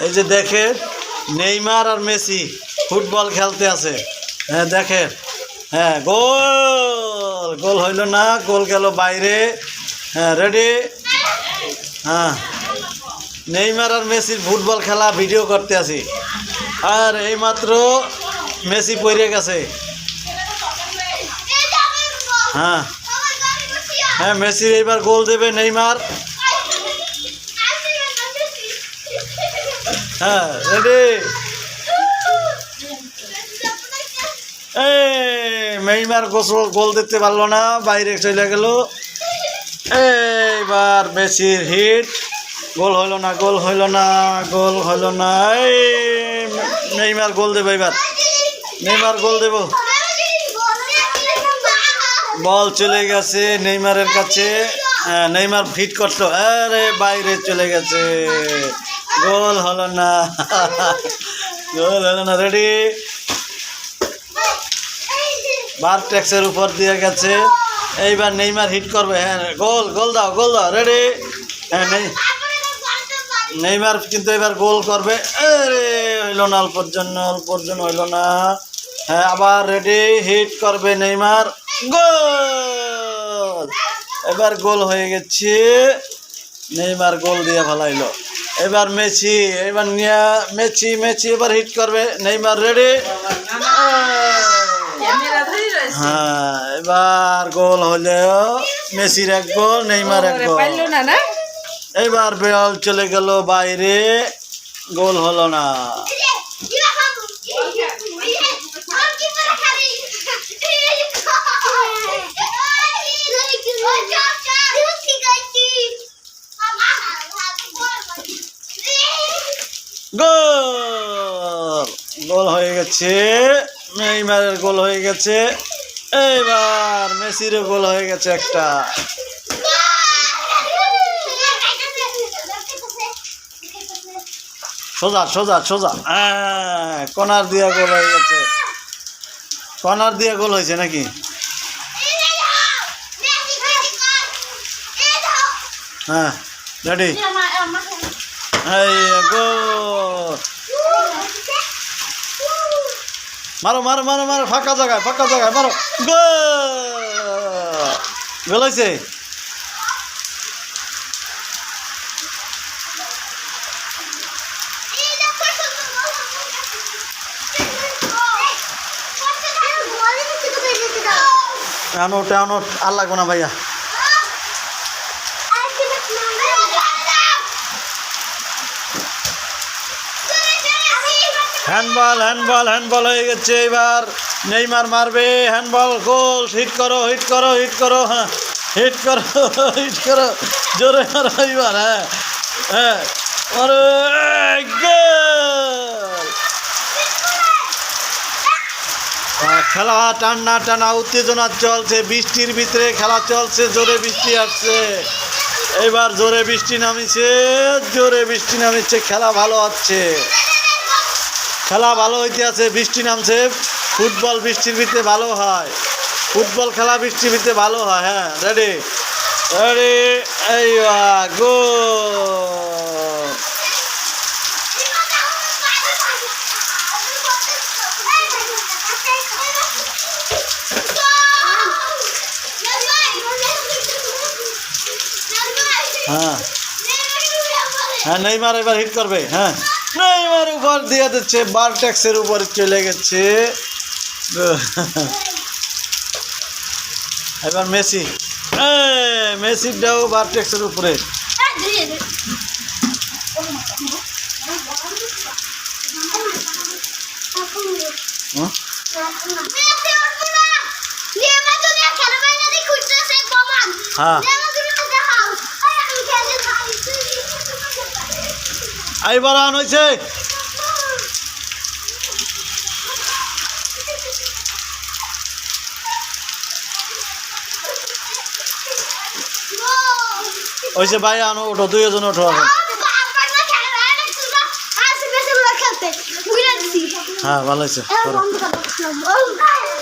এই যে দেখে নেইমার আর মেসি ফুটবল খেলতে আছে। হ্যাঁ দেখেন। হ্যাঁ গোল! গোল হইল না, গোল গেল বাইরে। হ্যাঁ রেডি হ্যাঁ। নেইমার আর মেসির ফুটবল খেলা ভিডিও করতে আছি। আর এইমাত্র মেসি পড়ে গেছে। হ্যাঁ। হ্যাঁ মেসি এইবার গোল দেবে নেইমার। হ্যাঁ রেডি এই নেইমার গোসল গোল দিতে পারল না বাইরে চলে গেল। এইবার মেসির হিট। গোল হইল না গোল হইল না গোল হইল না। এই নেইমার গোল দেবো এবার নেইমার গোল দেবো। বল চলে গেছে নেইমারের কাছে। হ্যাঁ, নেইমার ফিট করতো আরে বাইরে চলে গেছে। গোল, হলো না। গোল, হলো না রেডি বার ট্যাক্সের উপর দিয়ে গেছে। এইবার নেইমার হিট করবে। হ্যাঁ গোল গোল দাও গোল দাও রেডি হ্যাঁ নেই নেইমার কিন্তু এবার গোল করবে। আরে, হইল না অল্পর জন্য অল্পর জন্য হইল না। হ্যাঁ আবার রেডি হিট করবে নেইমার। গোল! এবার গোল হয়ে গেছে। নেইমার গোল দিয়ে ভালাইলো এবার মেছি এবার নিয়ে মেছি মেছি এবার হিট করবে। নেইমার রেডি হ্যাঁ এবার গোল হলেও মেসির এক গোল নেইমার এক গোল। এবার বেল চলে গেল বাইরে গোল হলো না। গোল! গোল হয়ে গেছে। নেইমারের গোল হয়ে গেছে। এইবার মেসিরও গোল হয়ে গেছে একটা। সোজা সোজা সোজা। হ্যাঁ, কর্নার দিয়ে গোল হয়ে গেছে। কর্নার দিয়ে গোল হয়েছে নাকি? হ্যাঁ রেডি। গোল মারো মারো মারো মারো ফাঁকা জায়গায় ফাঁকা জায়গায় মারো। গোল গোল হয়েছে টানো টানো আর লাগবো না ভাইয়া। হ্যান্ডবল হ্যান্ডবল হ্যান্ডবল হয়ে গেছে এবার। নেইমার মারবে হ্যান্ডবল গোল। হিট করো হিট করো হিট করো হ্যাঁ। হিট করো হিট করো। জোরে মারো এবার হ্যাঁ। হ্যাঁ। খেলা টান্না টানা, উত্তেজনা চলছে, বৃষ্টির ভিতরে খেলা চলছে, জোরে বৃষ্টি আসছে। এবার জোরে বৃষ্টি নামিছে, জোরে বৃষ্টি নামিছে, খেলা ভালো হচ্ছে। খেলা ভালো হইতে আছে, বৃষ্টি নামছে, ফুটবল বৃষ্টির ভিতরে ভালো হয়। ফুটবল খেলা বৃষ্টির ভিতরে ভালো হয় হ্যাঁ রেডি রেডি এই গো হ্যাঁ। হ্যাঁ নেইমার এবার হিট করবে হ্যাঁ। নেইমার উপর দিয়ে দিচ্ছে বার ট্যাক্সের উপর চলে গেছে। এবার মেসি। মেসিটাও বার ট্যাক্সের উপরে? হ্যাঁ? এইবার আন হয়েছে হয়েছে ভাই আনো ওঠো দুইজন ওঠো এখন। হ্যাঁ ভালো হয়েছে